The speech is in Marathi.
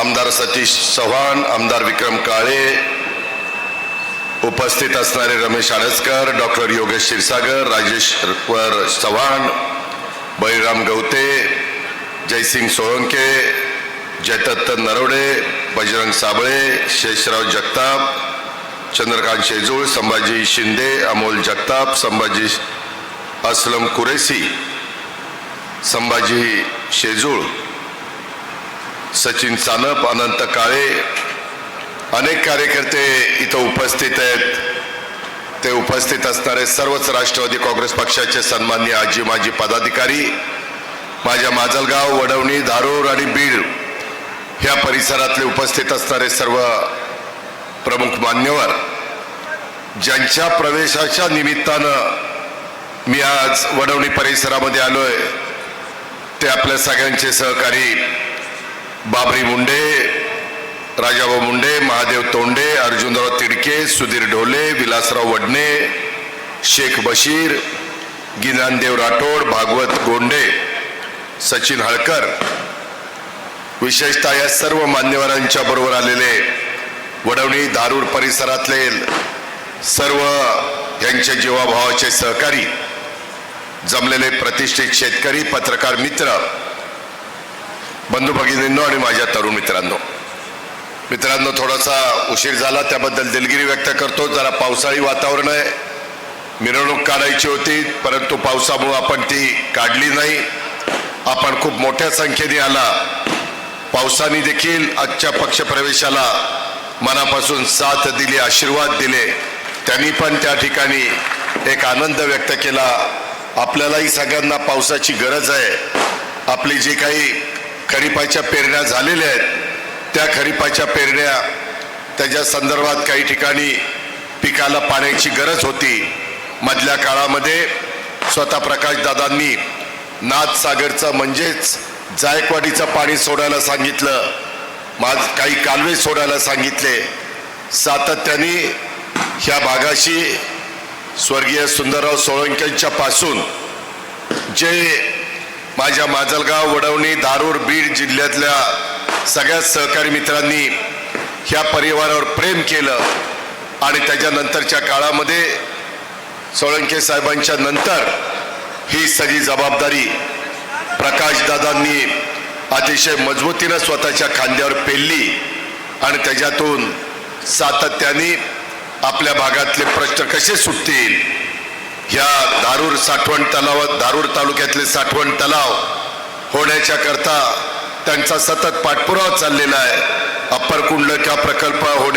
आमदार सतीश चव्हाण आमदार विक्रम काळे उपस्थित असणारे रमेश आडसकर डॉक्टर योगेश क्षीरसागर राजेश्वर चव्हाण बळीराम गवते जयसिंग सोळंके जयदत्त नरवडे बजरंग साबळे शेषराव जगताप चंद्रकांत शेजूळ संभाजी शिंदे अमोल जगताप संभाजी असलम कुरेसी संभाजी शेजूळ सचिन सानप अनंत काळे अनेक कार्यकर्ते इथं उपस्थित आहेत. ते उपस्थित असणारे सर्वच राष्ट्रवादी काँग्रेस पक्षाचे सन्मान्य आजी माजी पदाधिकारी माझ्या माजलगाव वडवणी धारूर आणि बीड ह्या परिसरातले उपस्थित असणारे सर्व प्रमुख मान्यवर ज्यांच्या प्रवेशाच्या निमित्तानं मी आज वडवणी परिसरामध्ये आलोय ते आपल्या सगळ्यांचे सहकारी बाबरी मुंडे राजाभाऊ मुंडे महादेव तोंडे अर्जुनराव तिडके सुधीर ढोले विलासराव वडणे शेख बशीर गिनानदेव राठोड भागवत गोंडे सचिन हळकर. विशेषतः या सर्व मान्यवरांच्या बरोबर आलेले वडवणी दारूर परिसरातले सर्व यांचे जीवाभावाचे सहकारी जमलेले प्रतिष्ठित शेतकरी पत्रकार मित्र बंधू भगिनींनो आणि माझ्या तरुण मित्रांनो. मित्रांनो थोडासा उशीर झाला त्याबद्दल दिलगिरी व्यक्त करतो. जरा पावसाळी वातावरण आहे. मिरवणूक काढायची होती परंतु पावसामुळं आपण ती काढली नाही. आपण खूप मोठ्या संख्येने आला. पावसाने देखील आजच्या पक्षप्रवेशाला मनापासून साथ दिली आशीर्वाद दिले. त्यांनी पण त्या ठिकाणी एक आनंद व्यक्त केला. आपल्यालाही सगळ्यांना पावसाची गरज आहे. आपली जी काही खरीपाच्या पेरण्या झालेल्या आहेत. त्या खरीपाच्या पेरण्या त्याच्या संदर्भात काही ठिकाणी पिकाला पाण्याची गरज होती. मधल्या काळामध्ये स्वतः प्रकाशदादांनी नाथसागरचं म्हणजेच जायकवाडीचं पाणी सोडायला सांगितलं. माझ काही कालवे सोडायला सांगितले. सातत्याने ह्या भागाशी स्वर्गीय सुंदरराव सोळंक्यांच्यापासून जे माझ्या माजलगाव वडवणी दारूर बीड जिल्ह्यातल्या सगळ्या सहकारी मित्रांनी ह्या परिवारावर प्रेम केलं आणि त्याच्यानंतरच्या काळामध्ये सोळंके साहेबांच्या नंतर ही सगळी जबाबदारी प्रकाशदादांनी अतिशय मजबूतीनं स्वतःच्या खांद्यावर पेलली आणि त्याच्यातून सातत्याने आपल्या भागातले प्रश्न कसे सुटतील ह्या दारूर साठवण तलावात दारूर तालुक्यातले साठवण तलाव होण्याच्या करता त्यांचा सतत पाठपुरावा चाललेला आहे. अप्पर कुंडलका प्रकल्प होण्या